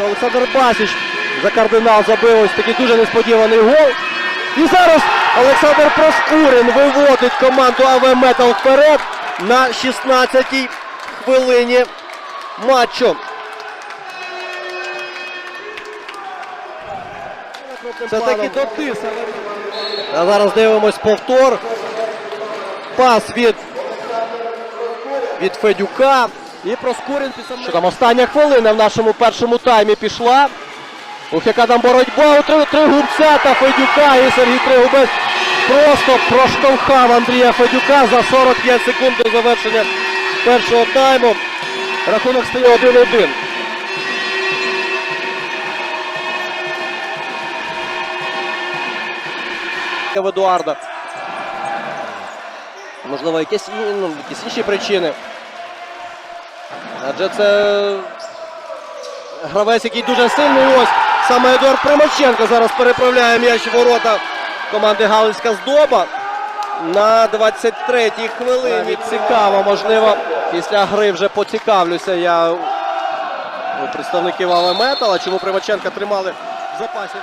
Олександр Басіч за кардинал забив ось такий дуже несподіваний гол. І зараз Олександр Проскурин виводить команду АВ Метал вперед на 16-й хвилині матчу. Це таки дотис. А зараз дивимось повтор. Пас від, від Федюка. І Проскурин після Що там остання хвилина в нашому першому таймі пішла. Ух, яка там боротьба у три, три та Федюка. І Сергій Тригубець просто проштовхав Андрія Федюка за 45 секунд до завершення першого тайму. Рахунок стає 1-1. в Едуарда. Можливо, якісь, ну, якісь інші причини. Адже це гравець, який дуже сильний. Ось саме Едуард Примаченко зараз переправляє м'яч ворота команди Галицька здоба. На 23-й хвилині цікаво, можливо, після гри вже поцікавлюся я у представників АВ Метала, чому Примаченка тримали в запасі.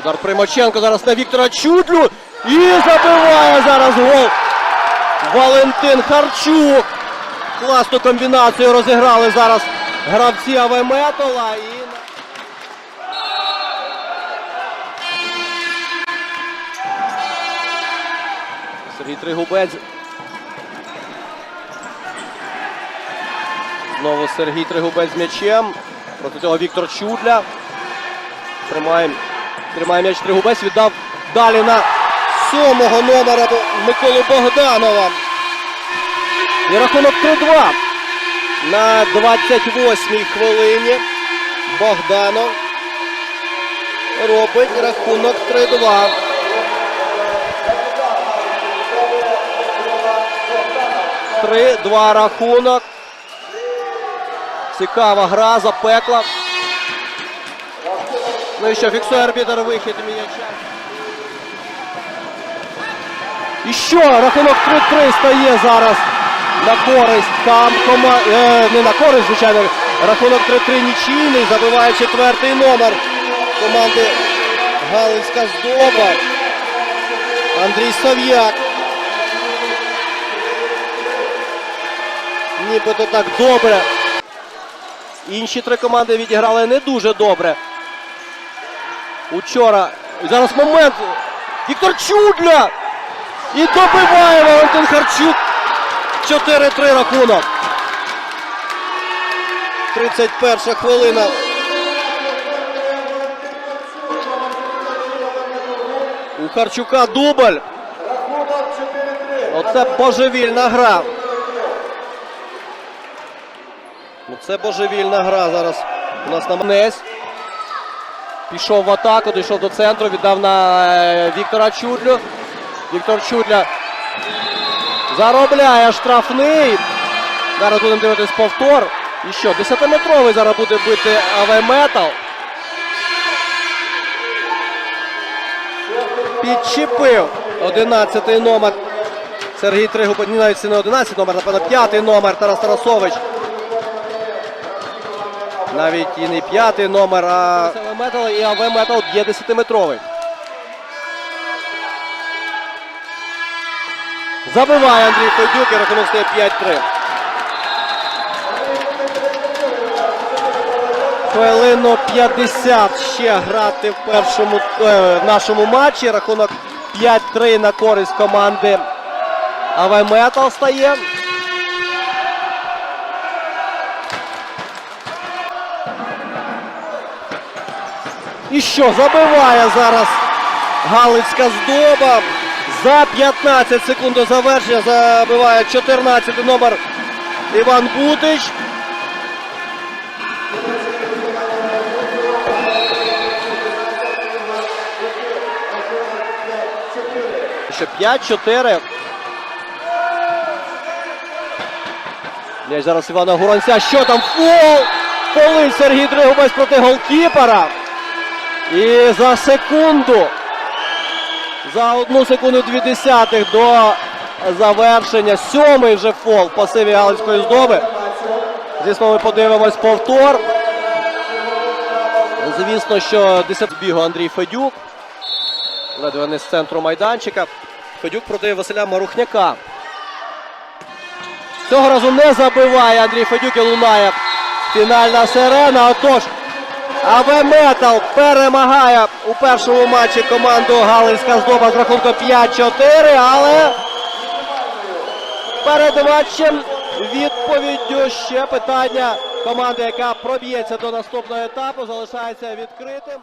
Удар Примаченко зараз на Віктора Чудлю. І забиває зараз гол. Валентин Харчук. Класну комбінацію розіграли зараз гравці АВ Метала. І... Сергій Тригубець. Знову Сергій Тригубець з м'ячем. Проти цього Віктор Чудля. Тримає, тримає м'яч Тригубець. Віддав далі на сьомого номера Миколу Богданова. І рахунок 3-2. На 28-й хвилині Богданов робить рахунок 3-2. Три-два рахунок. Цікава гра, запекла. Ну і що, фіксує арбітер вихід м'яча. І що, рахунок 3-3 стає зараз на користь там кома... е, не на користь, звичайно. Рахунок 3-3 нічийний, забиває четвертий номер команди Галицька здоба. Андрій Сав'як. Нібито так добре. Інші три команди відіграли не дуже добре. Учора. Зараз момент. Віктор Чудля! І добиває Валентин Харчук. 4-3 рахунок. 31 хвилина. У Харчука дубль. Оце божевільна гра. Ну, Це божевільна гра зараз. У нас на Манесь. Пішов в атаку, дійшов до центру, віддав на е, Віктора Чудлю. Віктор Чудля заробляє штрафний. Зараз будемо дивитись повтор. І що? 10-метровий зараз буде бити Метал. Підчепив 11-й номер. Сергій Тригуб, навіть це не 11 номер, напевно, 5-й номер Тарас Тарасович. Навіть і не п'ятий номер, а Метал і АВ Метал б'є 10-метровий. Забиває Андрій Федюк і рахунок стає 5-3. Хвилину 50 ще грати в першому е, в нашому матчі. Рахунок 5-3 на користь команди АВ Метал стає. І що, забиває зараз Галицька здоба. За 15 секунд до завершення забиває 14 номер Іван Бутич. Ще 5-4. М'яч зараз Івана Гуранця. Що там? Фол! Фолить Сергій Дригубець проти голкіпера. І за секунду. За одну секунду дві десятих до завершення. Сьомий вже фол в пасиві Галицької здоби. Звісно, ми подивимось повтор. Звісно, що 10 збігу Андрій Федюк. Ледве не з центру майданчика. Федюк проти Василя Марухняка. Цього разу не забиває Андрій Федюк і лунає фінальна сирена. Отож, АВ Метал перемагає у першому матчі команду Галинська здоба з рахунком 5-4, але перед матчем відповіддю ще питання команди, яка проб'ється до наступного етапу, залишається відкритим.